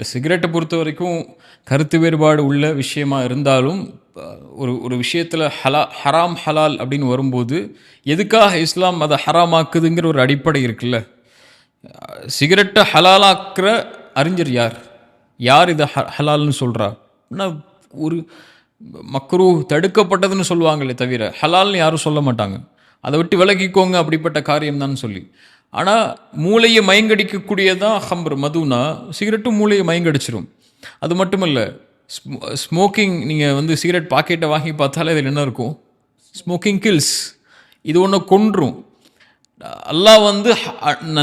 சிகரெட்டை பொறுத்த வரைக்கும் கருத்து வேறுபாடு உள்ள விஷயமா இருந்தாலும் ஒரு ஒரு விஷயத்தில் ஹலா ஹராம் ஹலால் அப்படின்னு வரும்போது எதுக்காக இஸ்லாம் அதை ஹராமாக்குதுங்கிற ஒரு அடிப்படை இருக்குல்ல. சிகரெட்டை ஹலாலாக்குற அறிஞர் யார்? யார் இதை ஹ ஹலால்னு சொல்கிறா ஒரு மக்ரூ தடுக்கப்பட்டதுன்னு சொல்லுவாங்களே தவிர ஹலால்னு யாரும் சொல்ல மாட்டாங்க. அதை விட்டு விலகிக்கோங்க அப்படிப்பட்ட காரியம் தான் சொல்லி. ஆனால் மூளையை மயங்கடிக்கக்கூடியதான் ஹம்பர் மதுனா. சிகரெட்டும் மூளையை மயங்கடிச்சிரும். அது மட்டும் இல்லை ஸ்மோக்கிங் நீங்கள் வந்து சிகரெட் பாக்கெட்டை வாங்கி பார்த்தாலே இதில் என்ன இருக்கும்? Smoking kills. இது ஒன்று கொன்றும். அல்லாஹ் வந்து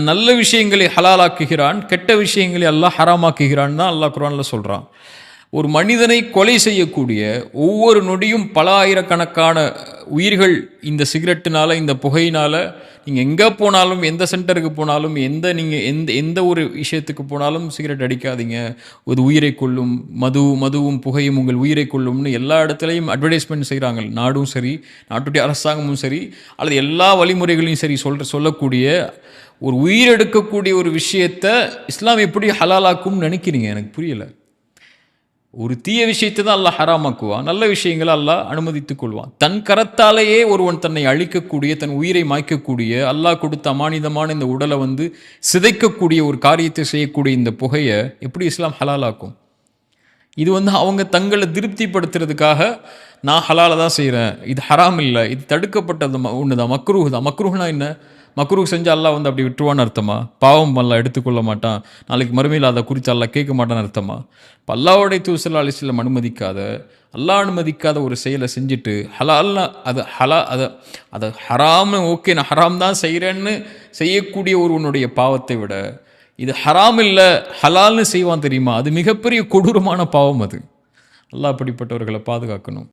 நல்ல விஷயங்களை ஹலாலாக்குகிறான் கெட்ட விஷயங்களை அல்லாஹ் ஹராமாக்குகிறான் தான் அல்லாஹ் குரானில் சொல்கிறான் ஒரு மனிதனை கொலை செய்யக்கூடிய ஒவ்வொரு நொடியும் பல ஆயிரக்கணக்கான உயிர்கள் இந்த சிகரெட்டுனால இந்த புகையினால் நீங்கள் எங்கே போனாலும் எந்த சென்டருக்கு போனாலும் எந்த நீங்கள் எந்த எந்த ஒரு விஷயத்துக்கு போனாலும் சிகரெட் அடிக்காதீங்க. ஒரு உயிரை கொள்ளும் மது மதுவும் புகையும் உங்கள் உயிரை கொள்ளும்னு எல்லா இடத்துலையும் அட்வர்டைஸ்மெண்ட் செய்கிறாங்க நாடும் சரி நாட்டுடைய அரசாங்கமும் சரி அல்லது எல்லா வழிமுறைகளையும் சரி சொல்கிற சொல்லக்கூடிய ஒரு உயிரெடுக்கக்கூடிய ஒரு விஷயத்தை இஸ்லாம் எப்படி ஹலாலாக்கும்னு நினைக்கிறீங்க? எனக்கு புரியல. ஒரு தீய விஷயத்தை தான் அல்லாஹ் ஹராமாக்குவான். நல்ல விஷயங்களை அல்லாஹ் அனுமதித்துக் கொள்வான் தன் கரத்தாலேயே ஒருவன் தன்னை அழிக்கக்கூடிய தன் உயிரை மாய்க்கக்கூடிய அல்லாஹ் கொடுத்த அமானிதமான இந்த உடலை வந்து சிதைக்கக்கூடிய ஒரு காரியத்தை செய்யக்கூடிய இந்த புகையை எப்படி இஸ்லாம் ஹலாலாக்கும்? இது வந்து அவங்க தங்களை திருப்திப்படுத்துறதுக்காக நான் ஹலால தான் செய்கிறேன் இது ஹராம் இல்லை. இது தடுக்கப்பட்டது ஒன்று தான் மக்ரூஹ் தான். மக்ரூஹ்னா என்ன? மக்ரூஹ் செஞ்சு அல்லாஹ் வந்து அப்படி விட்டுருவான்னு அர்த்தமா? பாவம் பண்ணலாம் எடுத்துக்கொள்ள மாட்டான். நாளைக்கு மறுமையில் அதை குறித்து அல்லா கேட்க மாட்டான்னு அர்த்தமா? இப்போ அல்லாவோடைய தூசல் அலிஸ்லம் அனுமதிக்காத அல்லாஹ் அனுமதிக்காத ஒரு செயலை செஞ்சுட்டு ஹலால்னா அது ஹலா அதை அதை ஹராம்னு ஓகே நான் ஹராம் தான் செய்கிறேன்னு செய்யக்கூடிய ஒருவனுடைய பாவத்தை விட இது ஹராம் இல்லை ஹலால்னு செய்வான் தெரியுமா? அது மிகப்பெரிய கொடூரமான பாவம் அது. அல்லாஹ் அப்படிப்பட்டவர்களை பாதுகாக்கணும்.